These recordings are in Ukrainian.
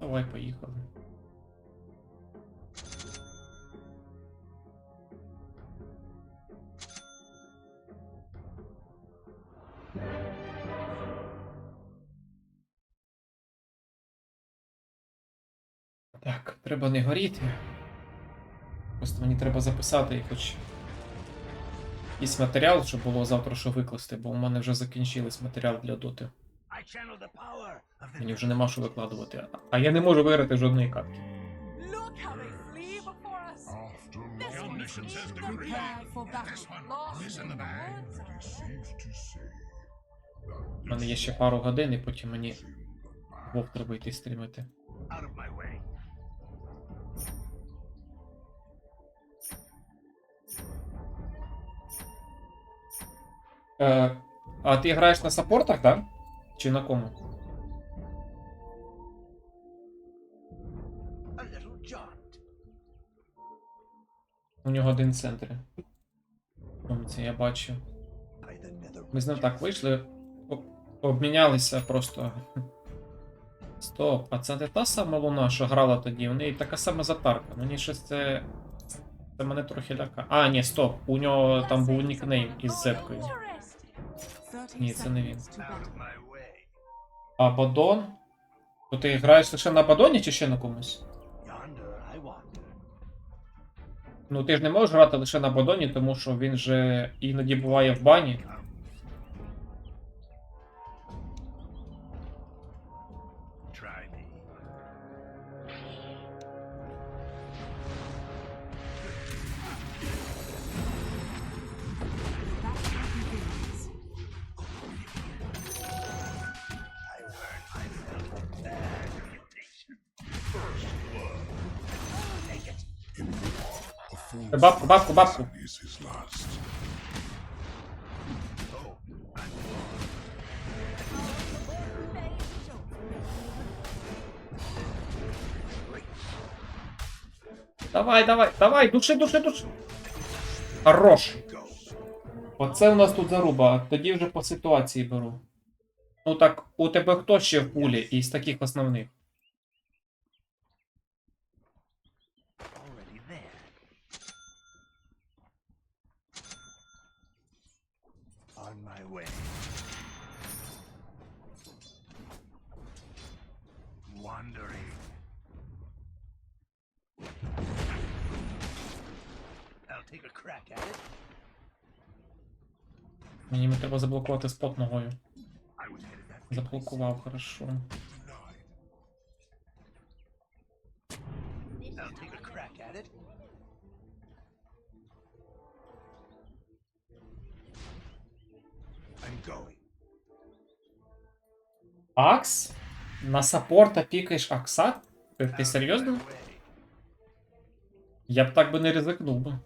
Давай, поїхали. Так, треба не горіти. Просто мені треба записати хоч якийсь матеріал, щоб було завтра що викласти, бо у мене вже закінчились матеріал для доти. Мені вже нема що викладувати. А я не можу виграти жодної катки. У мене є ще пару годин, і потім мені вовк треба йти стрімити. Е, а ти граєш на саппортах, так? Да? Чи на кому? У нього один центр. Це я бачу. Ми з ним так вийшли, обмінялися просто. Стоп, а це не та сама луна, що грала тоді. У неї така сама затарка. Мені щось це. Це мене трохи ляка. А, ні, стоп. У нього там був нікнейм із зеткою. Ні, це не він. Абадон? То ти граєш лише на Абадоні чи ще на комусь? Ну ти ж не можеш грати лише на Абадоні, тому що він же іноді буває в бані. Бабку, бабку, бабку. Давай, давай, давай, души, души, души. Хорош. Оце у нас тут заруба, тоді вже по ситуації беру. Ну так, у тебе хто ще в пулі із таких основних? Already there. On my way. Wandering. I'll take a crack at it. Мені треба заблокувати спот ногою. Заблокував, хорошо. Акс? На саппорта пікаєш Акса? Ти серйозно? Я б так би не ризикнув би.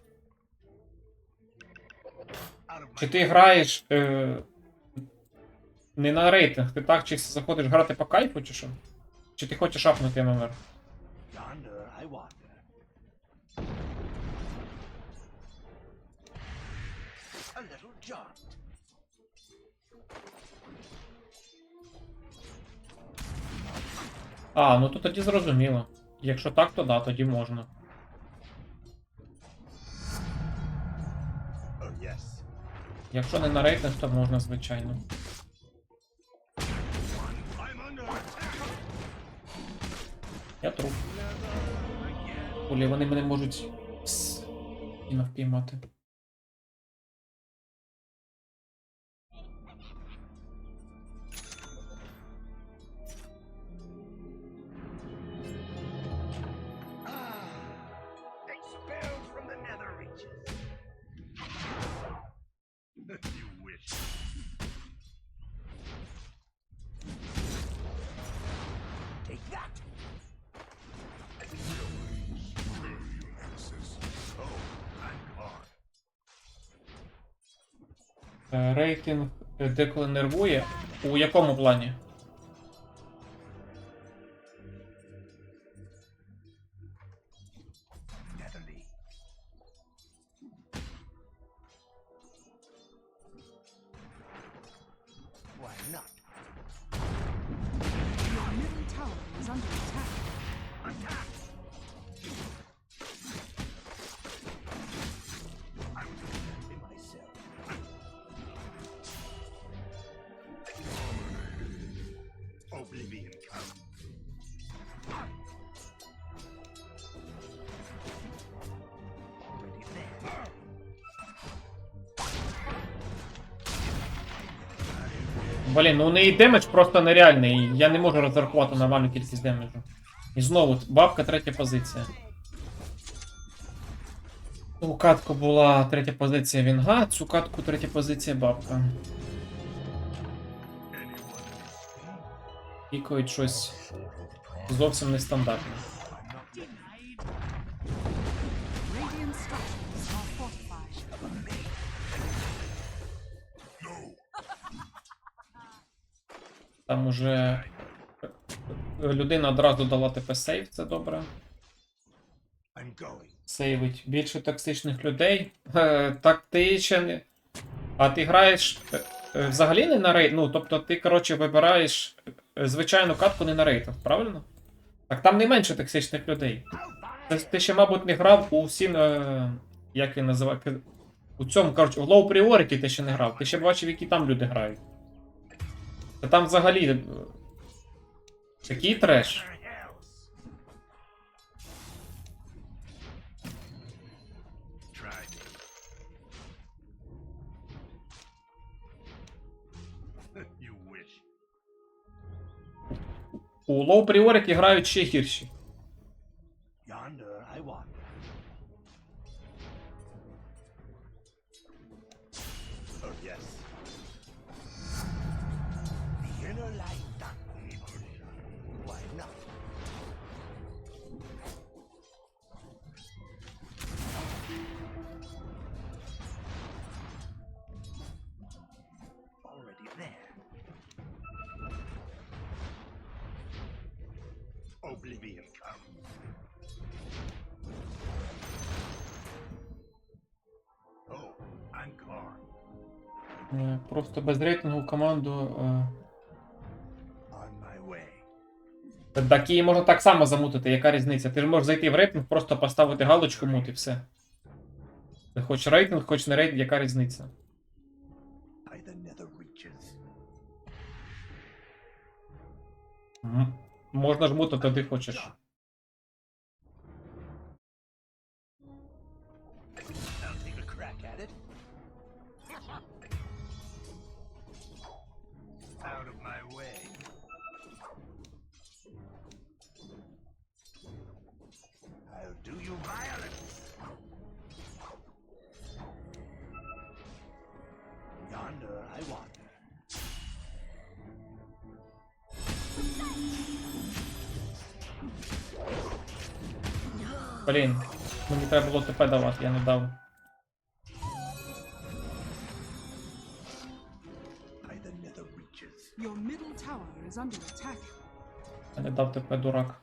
Чи ти граєш е, не на рейтинг, ти так чисто заходиш грати по кайфу, чи що? Чи ти хочеш апнути ММР? А, ну то тоді зрозуміло. Якщо так, то да, тоді можна. Якщо не на рейтинг, то можна, звичайно. Я труп. Олі, вони мене можуть і навпіймати. Рейтинг е, деколи нервує. У якому плані? Why not? Your middle tower is under attack. Блін, ну у неї демедж просто нереальний. Я не можу розрахувати нормальну кількість демеджу. І знову, бабка третя позиція. У катку була третя позиція Вінга, цю катку третя позиція бабка. Пікають щось зовсім нестандартне. Там уже е, людина одразу дала ТП сейв, це добре. Сейвить більше токсичних людей. Е, тактичен. А ти граєш е, взагалі не на рейд. Ну, тобто ти, коротше, вибираєш звичайну катку не на рейтинг, правильно? Так там не менше токсичних людей. Ти, ти ще, мабуть, не грав у. Е, як він називає? У цьому, коротше, у Low Priority ти ще не грав. Ти ще бачив, які там люди грають. Та там взагалі. е, Такий треш. You wish. У Low Priority грають ще гірші. Без рейтингу команду. way. Так її можна так само замутити, яка різниця? Ти ж можеш зайти в рейтинг, просто поставити галочку мут і все. Ти хоч рейтинг, хоч не рейтинг, яка різниця? Можна ж мутити, де хочеш. Блін, мені треба було ТП давати, я не дав. Я не дав ТП, дурак.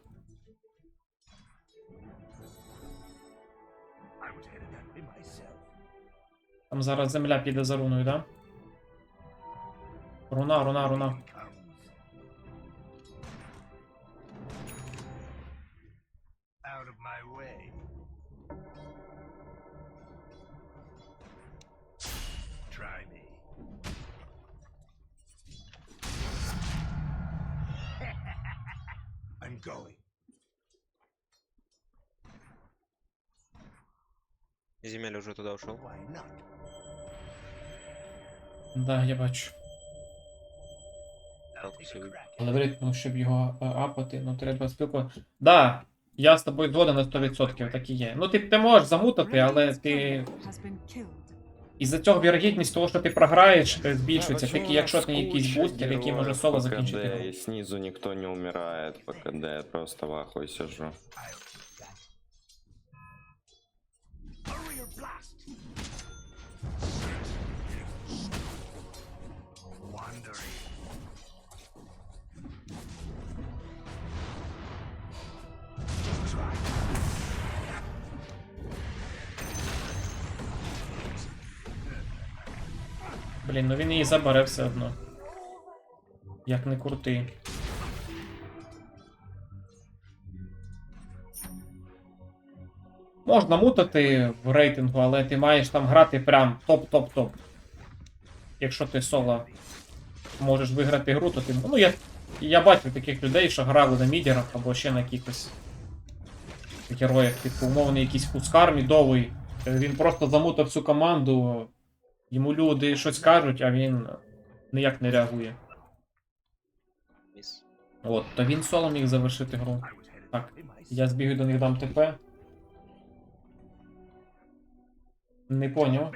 Там зараз земля піде за руною, да? Руна, руна, руна. Земель уже туда ушел. Да, я бачу. Але в рейтингу, щоб його е, апати, ну треба спілкуватися. Да, я з тобою згоден на 100%, так і є. Ну ти, ти можеш замутати, але ти. killed. Із-за цього вірогідність того, що ти програєш, е, збільшується, Да, тільки якщо ти якийсь бустер, який може соло закінчити. Гру. Снизу никто не умирает по КД, я просто в ахуе сижу. Блін, ну він її забере все одно. Як не крутий. Можна мутати в рейтингу, але ти маєш там грати прям топ-топ-топ. Якщо ти соло можеш виграти гру, то ти. Ну, я, я бачу таких людей, що грали на мідерах або ще на якихось героях, типу умовний якийсь Хускар мідовий. Він просто замутав всю команду, йому люди щось кажуть, а він ніяк не реагує. От, то він соло міг завершити гру. Так, я збігаю до них дам ТП. Не поняв.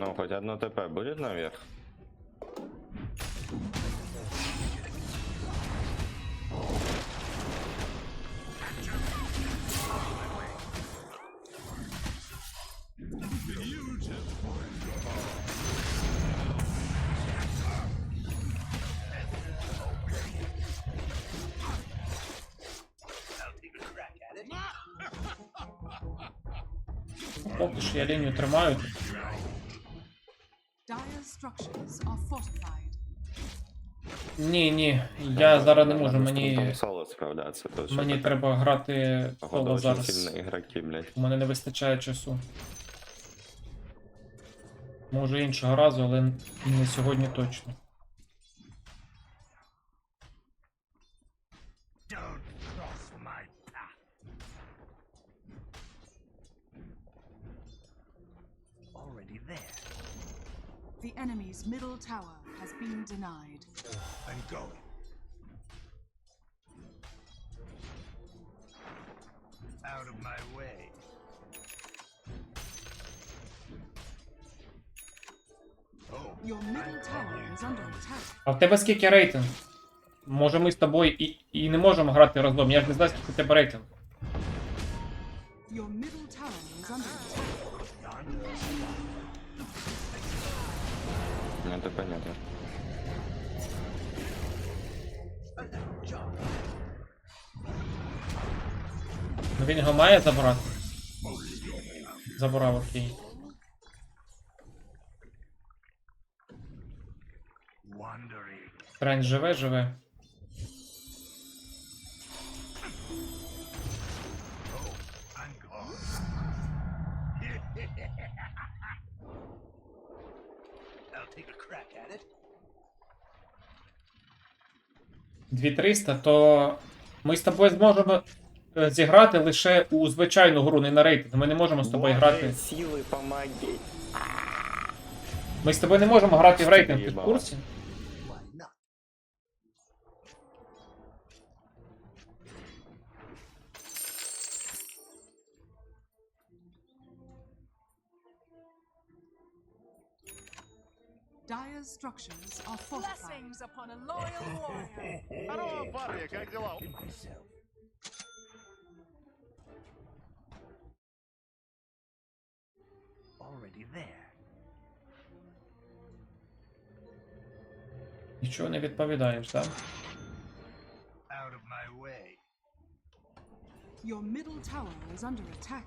Ну, хоть одно ТП будет наверх? Поки що я лінію тримаю. Ні, ні, я зараз не можу, мені. соло справляться. То Мені треба грати соло зараз. блядь. У мене не вистачає часу. Може іншого разу, але не сьогодні точно. Don't cross my path. Already there. The enemy's middle tower has been denied. I'm going. Out of my way. Oh, Your middle tower is under attack. А в тебе скільки рейтинг? Може ми з тобою і, і не можемо грати разом. Я ж не знаю, скільки в тебе рейтинг. Your middle Little job. Ну він його має забрати. Забрав, окей. Трань живе, живе. 2300, то ми з тобою зможемо е, зіграти лише у звичайну гру, не на рейтинг. Ми не можемо з тобою грати. Сили помоги. Ми з тобою не можемо грати в рейтинг, ти в курсі? Why not? Dire's structures are fortified. Blessings upon a loyal warrior. Здорово, парни, как дела? Already there. Нічого не відповідаєш, так? Out of my way. Your middle tower is under attack.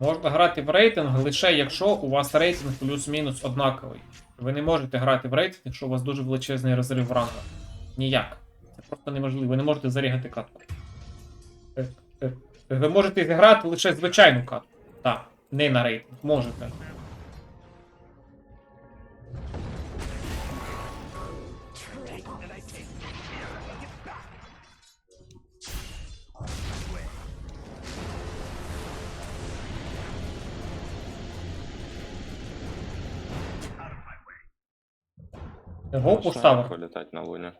Можна грати в рейтинг лише якщо у вас рейтинг плюс-мінус однаковий. Ви не можете грати в рейтинг, якщо у вас дуже величезний розрив в рангах. Ніяк. Це просто неможливо. Ви не можете зарігати катку. Е, е, Ви можете зіграти лише звичайну катку. Так, не на рейтинг. Можете. Го Можно поставив. вылетать на.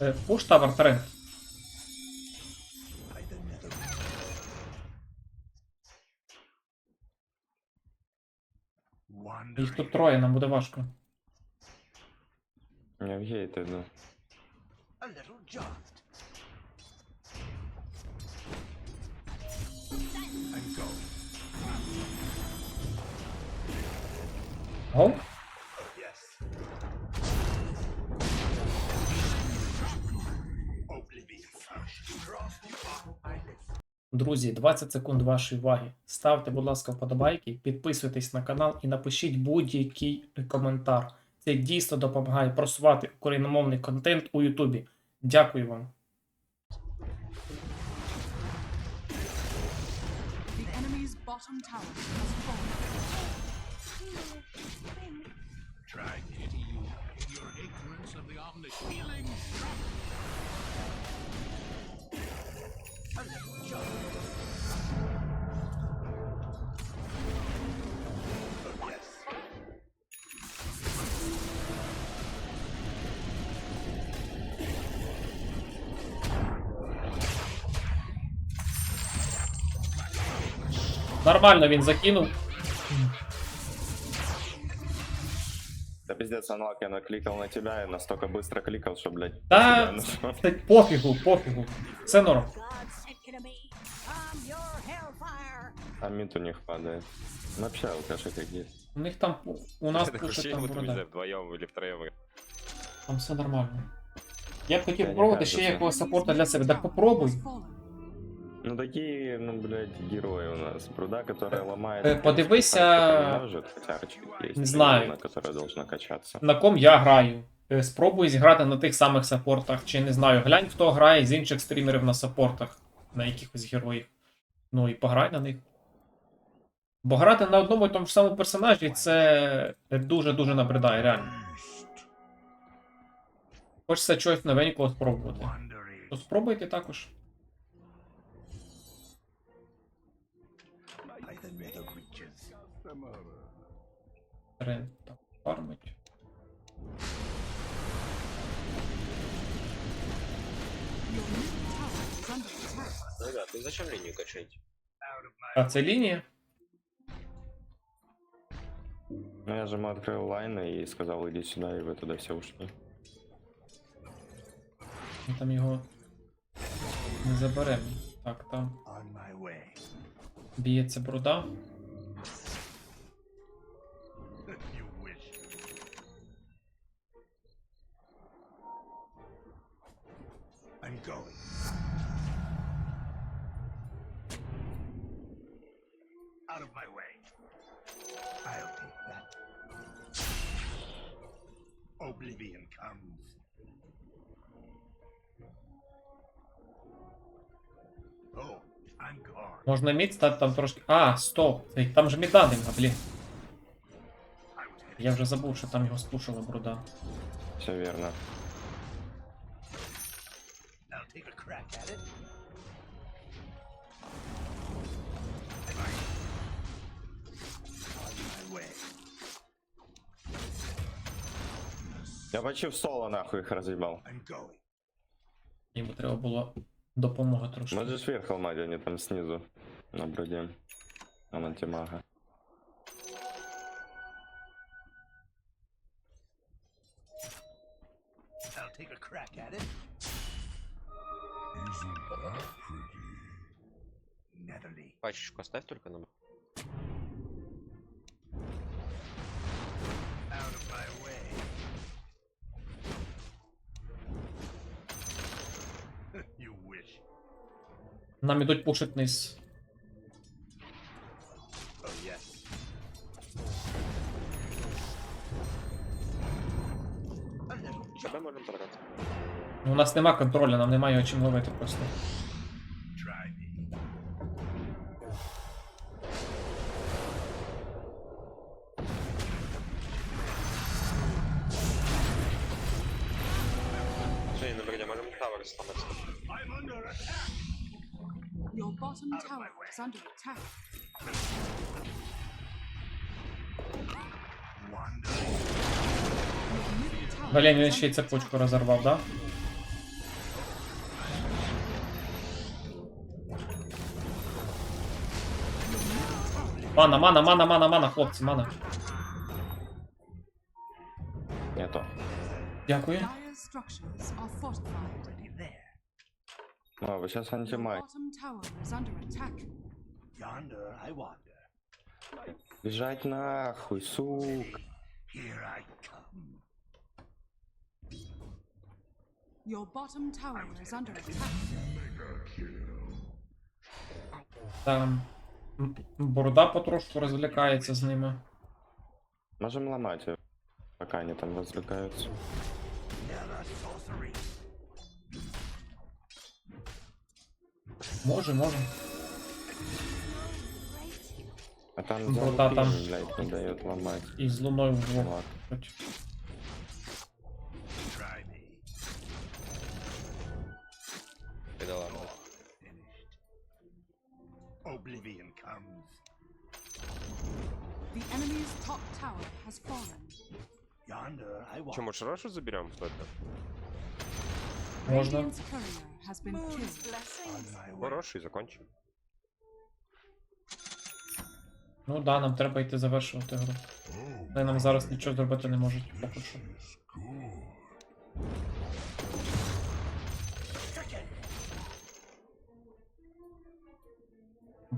Е, Пуш тавер тренд. By. Їх тут троє, нам буде важко. Я в гейт Live. Друзі, 20 секунд вашої уваги. Ставте, будь ласка, вподобайки, підписуйтесь на канал і напишіть будь-який коментар. Це дійсно допомагає просувати україномовний контент у Ютубі. Дякую вам. Bottom tower has fallen. Try pity you. Your ignorance of the healing shock. Нормально він закинув. Пиздец, Анлак, я накликал на тебя и настолько быстро кликал, что, блядь, Да, тебя нашел. це пофігу, пофігу. Це норм. God sent you to me. I'm your hellfire. А мид у них падает. Ну, Вообще, алкаши какие. У них там у нас пушить там борода. вдвоем или втроем. Там все нормально. Я б хотів Та спробувати ніхай ще за це. якогось саппорта для себе. Так попробуй. Has fallen. Ну такие, ну, блядь, герои у нас. Бруда, которая ломает... Э, в принципе, подивися- может. Не знаю. На которая должна качаться. На ком я граю. Е, Спробуй зіграти на тих самих саппортах, чи не знаю, глянь, хто грає з інших стрімерів на саппортах, на якихось героїв. Ну і пограй на них. Бо грати на одному і тому ж самому персонажі це дуже-дуже набридає, реально. Хочеться чогось новенького спробувати. То спробуйте також. Тренд так фармить. Your middle tower is under attack. Ну да, ты зачем линию качать? А це лінія? Ну, я же ему открыл лайн и сказал, иди сюда, и вы туда все ушли. Ми там його не заберемо. Так, там On my way. б'ється бруда. I'm going. Out of my way. I'll take that. Oblivion comes. Oh, I'm gone. Можна мід стати там трошки. А, стоп! Цей- Там же міда нема, блін. I was headed Я вже забув, що там його спушила бруда. Все верно. At it. Я почти в соло нахуй их разъебал. I'm going. Йому треба було допомога трошки. Можешь вверх алмади, они там снизу. На бруде. Он антимага. I'll take a crack at it. Netherly. Пачечку оставь только нам. Out of my way. you wish. Нам ідуть пушить низ. Нас нема контролю, нам немає його чим ловити просто. try me. Жень, на броне можем тавер сломать. I'm under attack. Your bottom tower is under attack. Wandering. Your middle tower Блін, він is ще й under цепочку attack. розорвав, да? Мана, мана, мана, мана, мана, хлопці, мана. Нету. Дякую. Dire structures are fortified. Already there. О, вы сейчас Your антимаг. bottom tower is under attack. Yonder I wander. Бежать нахуй, сук. Your bottom tower is under attack. Там м, борода потрошку розвлікається з ними. Можем ломать его. пока они там развлекаются. Може, може. А там Ну, за да, там- лупин, блядь, не дает ломать. І з луною вдвох. Лак. Oblivion comes. The enemy's top tower has fallen. Yonder I walk. Че, может, Рашу заберем кто-то? Можно. Radiant's courier has been Moon's killed. blessings. My way. Хороший, закончим. Ну да, нам треба йти завершувати гру. Вони нам зараз нічого зробити не можуть, поки що.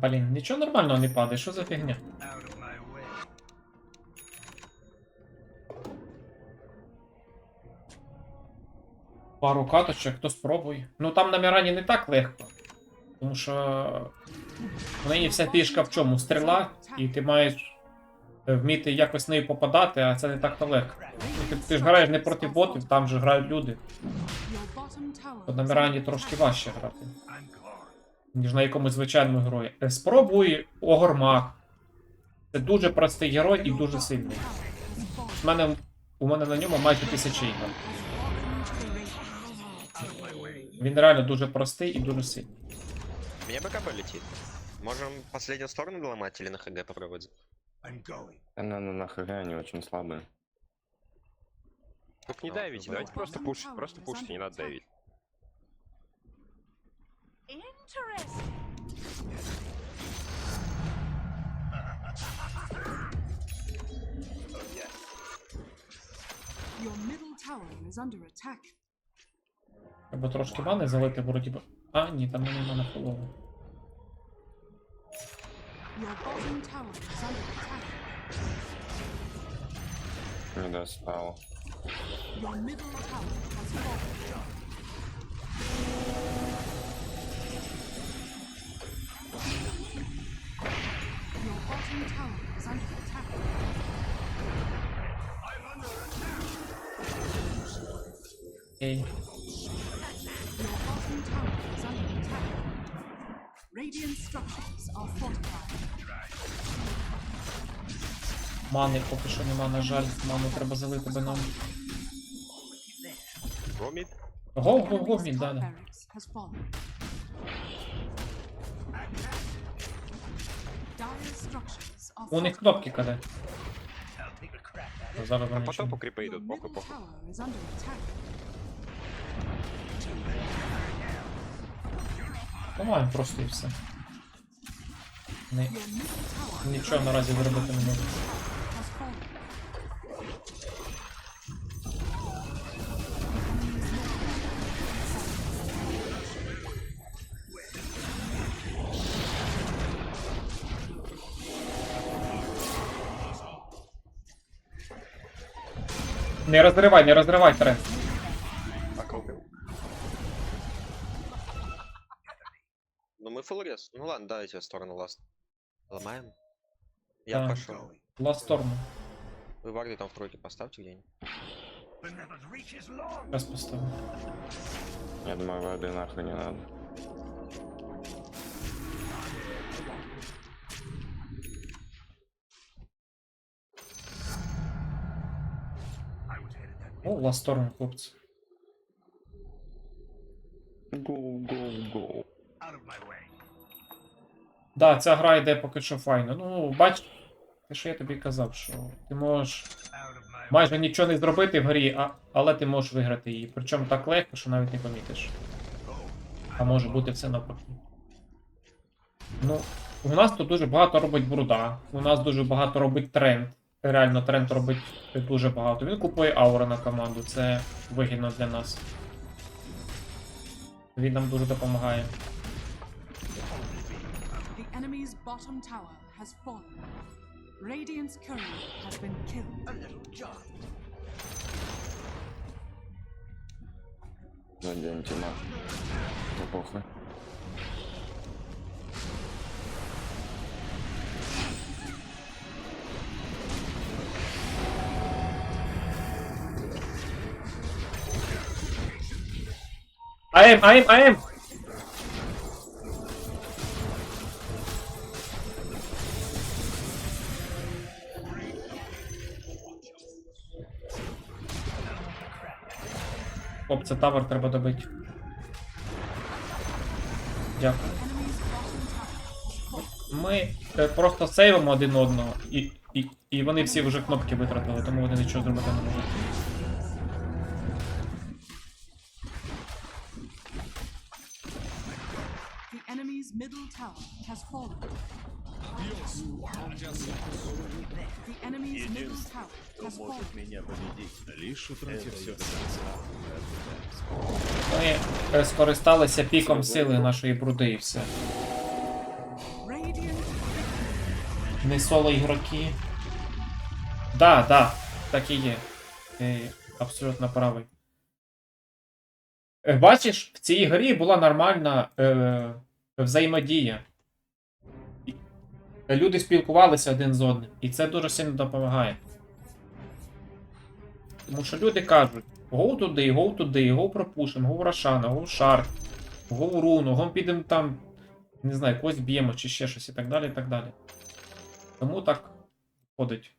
Блін, нічого нормального не падає, що за way. Пару каточок, хто спробує. Ну там на Мірані не так легко. Тому що в неї вся фішка в чому? Стріла, і ти маєш вміти якось нею попадати, а це не так то легко. Ну, Ти, ти ж граєш не проти ботів, там же грають люди. То на Мірані трошки важче грати. Ніж на якомусь звичайному герої. Е, Спробуй Огормак. Це дуже простий герой і дуже сильний. У мене, у мене на ньому майже тисячі ігор. Він реально дуже простий і дуже сильний. Меня БКБ летит. Можем последнюю сторону доломать или на ХГ попробовать? I'm. А на, на, на ХГ они очень слабые. Только не Ну, давите, ну, давайте просто пушить, просто пушите, не надо давить. Interesting. Your middle tower is under attack. Треба трошки мани залити, вроді би. А, ні, там нема на полову. Your bottom tower is under attack. Не достал. Your middle tower has fallen. Fortified. Мани поки що нема, на жаль. Ману треба залити би нам. Го, го, го, мід, да, да. У них кнопки каде. Зараз вони по топу крипы Your идут, похуй, похуй. Ламаємо просто і все. Tower нічого наразі зробити не можу. Не розривай, не розривай тренд. Ну ладно, давайте сторону ласт. Ломаем. Я Да. пошел. Ласт сторону. Вы варды там в тройке поставьте где-нибудь. Зараз поставлю. Я думаю, воды нахуй не надо. О, ласт сторону, хлопці. Go, go, go. Да, ця гра йде поки що файно. Ну, бач, те, що я тобі казав, що ти можеш майже нічого не зробити в грі, а, але ти можеш виграти її. Причому так легко, що навіть не помітиш. А може бути все навпаки. Ну, у нас тут дуже багато робить бруда. У нас дуже багато робить тренд. Реально, тренд робить дуже багато. Він купує аура на команду, це вигідно для нас. Він нам дуже допомагає. bottom tower has fallen. Radiant's courier has been killed. A little giant. Zadziałem cię na topochę. I am, I am, I am! Це тавер треба добити. Дякую. Ми е, просто сейвимо один одного, і, і, і вони всі вже кнопки витратили, тому вони нічого зробити не можуть. The enemy's middle tower has fallen. Enemy's middle tower has fallen. Лишь утратив все. Ми скористалися піком сили нашої бруди і все. Не соло ігроки. Да, да, так і є. Ти абсолютно правий. Е, Бачиш, в цій грі була нормальна е, взаємодія. Люди спілкувалися один з одним, і це дуже сильно допомагає. Тому що люди кажуть: гоу туди, гоу туди, го пропушимо, го Рошана, го шар, го Руну, го підемо там, не знаю, когось б'ємо чи ще щось і так далі, і так далі. Тому так ходить.